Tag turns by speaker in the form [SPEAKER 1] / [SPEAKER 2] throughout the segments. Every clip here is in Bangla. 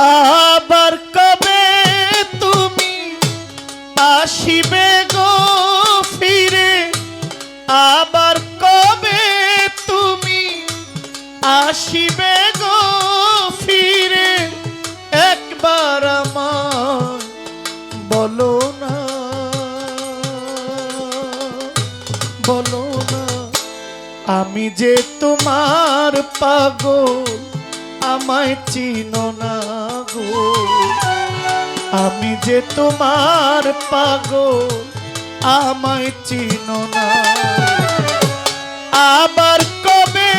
[SPEAKER 1] আবার কবে তুমি আসিবে গো ফিরে? আবার কবে তুমি আসিবে গো ফিরে? একবার আমার বলো না বলো না। আমি যে তোমার পাগল, আমায় চিনো না। আমি যে তোমার পাগল, আমায় চিনো না। আবার কবে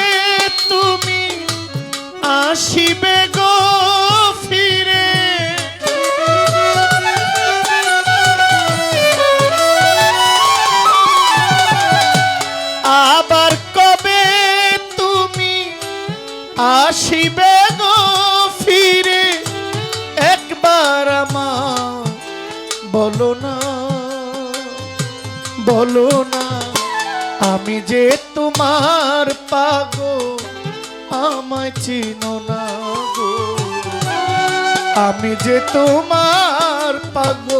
[SPEAKER 1] তুমি আসিবে গো ফিরে? আবার কবে তুমি আসিবে বলো না বলো না, আমি যে তোমার পাগো আমায় চিনো না গো। আমি যে তোমার পাগল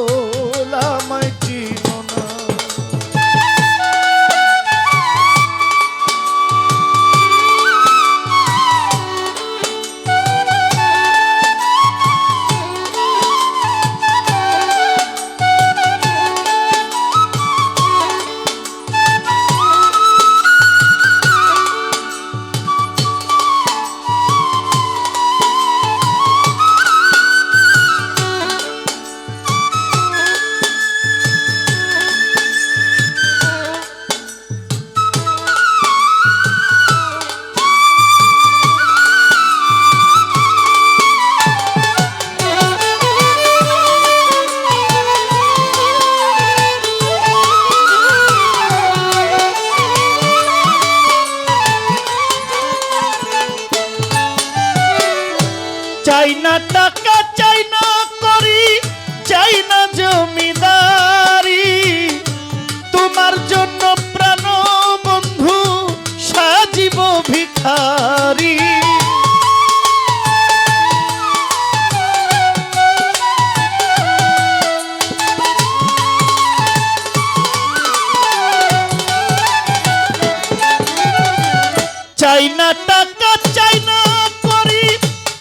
[SPEAKER 1] চাই না টাকা, চাই না করি,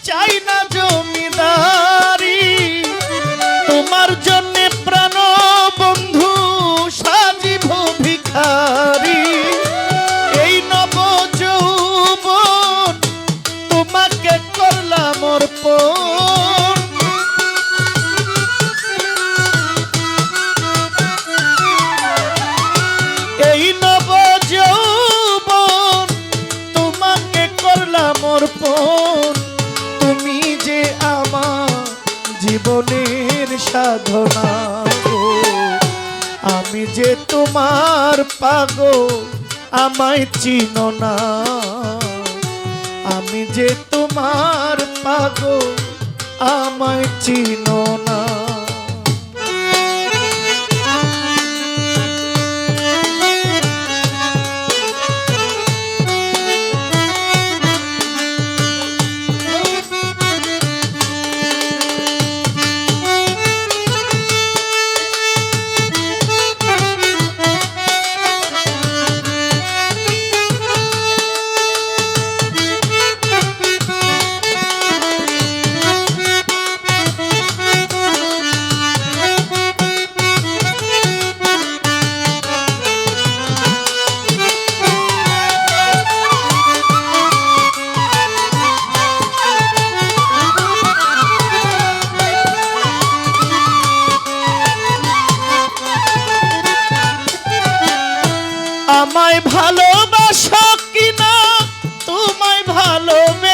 [SPEAKER 1] চাই না জমিদারি। তোমার জন্য প্রাণ বন্ধু, সাজিব ভিখারি। এই নব যৌবন তোমাকে করলাম অর্পণ। জীবনের সাধনা। আমি যে তোমার পাগো আমায় চিনো না আমি যে তোমার পাগো আমায় চিনো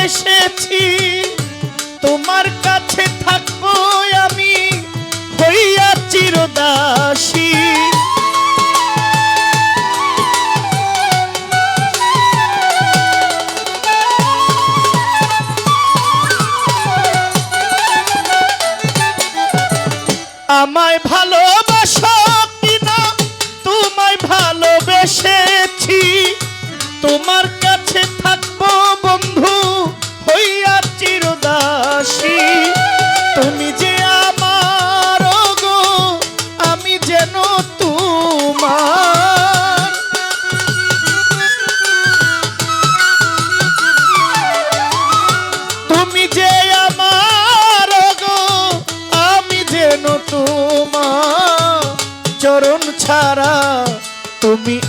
[SPEAKER 1] ভালোবেসেছি তোমার কাছে থাকব আমি হইয়া চিরদাসী। আমায় ভালোবাসো কিনা তোমায় ভালোবেসেছি। তোমার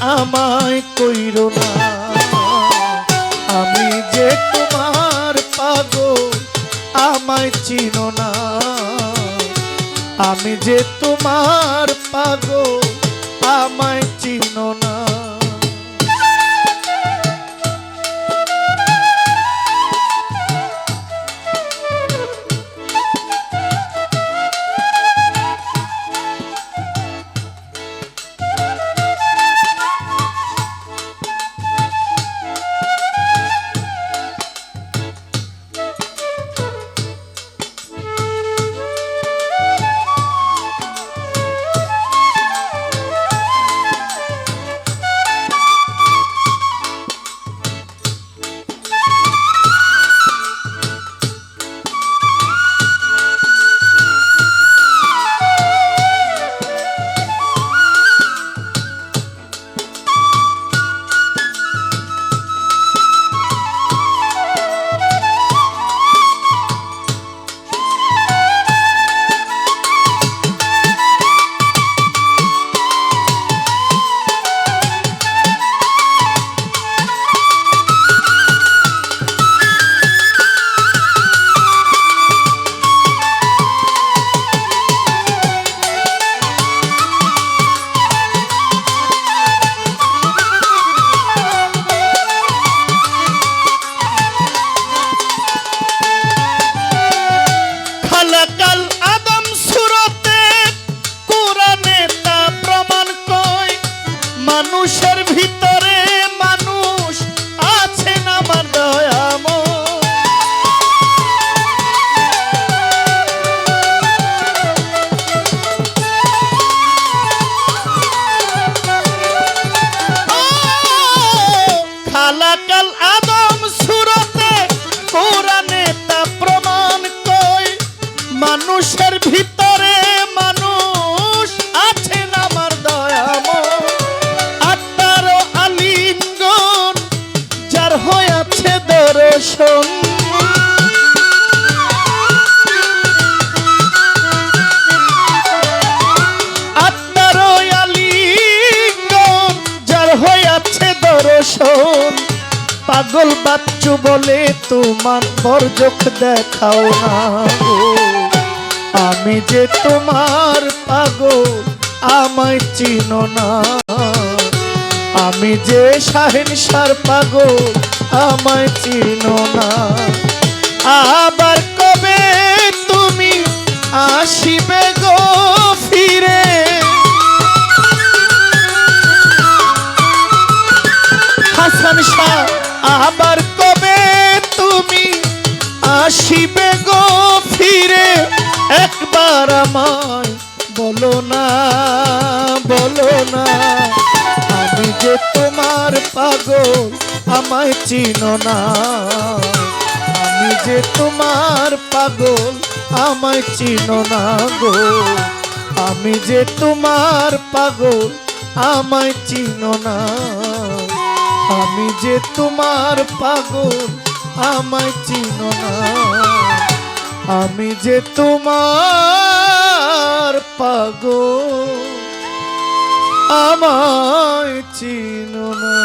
[SPEAKER 1] আমায় কইর না। আমি যে তোমার পাগল, আমায় চিনো না। আমি যে তোমার পাগল, আমায় চিনো না। মানুষের ভিতরে মানুষ আছেন আমার দয়াময় আত্মারও আলিঙ্গন যার হয়েছে দর্শন। আত্মারও আলিঙ্গন যার হয়েছে দর্শন। পাগল বাচ্চু বলে তোমার বরজখ দেখাও না আমি যে তোমার পাগল, আমায় চিনো না। আমি যে শাহিন সার পাগল, আমায় চিনো না। আবার কবে তুমি আসিবে গো ফিরে? হাসান শাহ, আবার কবে তুমি আসিবে গো ফিরে? একবার আমায় বলো না বলো না। আমি যে তোমার পাগল, আমায় চিনো না। আমি যে তোমার পাগল, আমায় চিনো না গো। আমি যে তোমার পাগল, আমায় চিনো না। আমি যে তোমার পাগল, আমায় চিনো না। আমি যে তোমার পাগ আমায় চিনো না।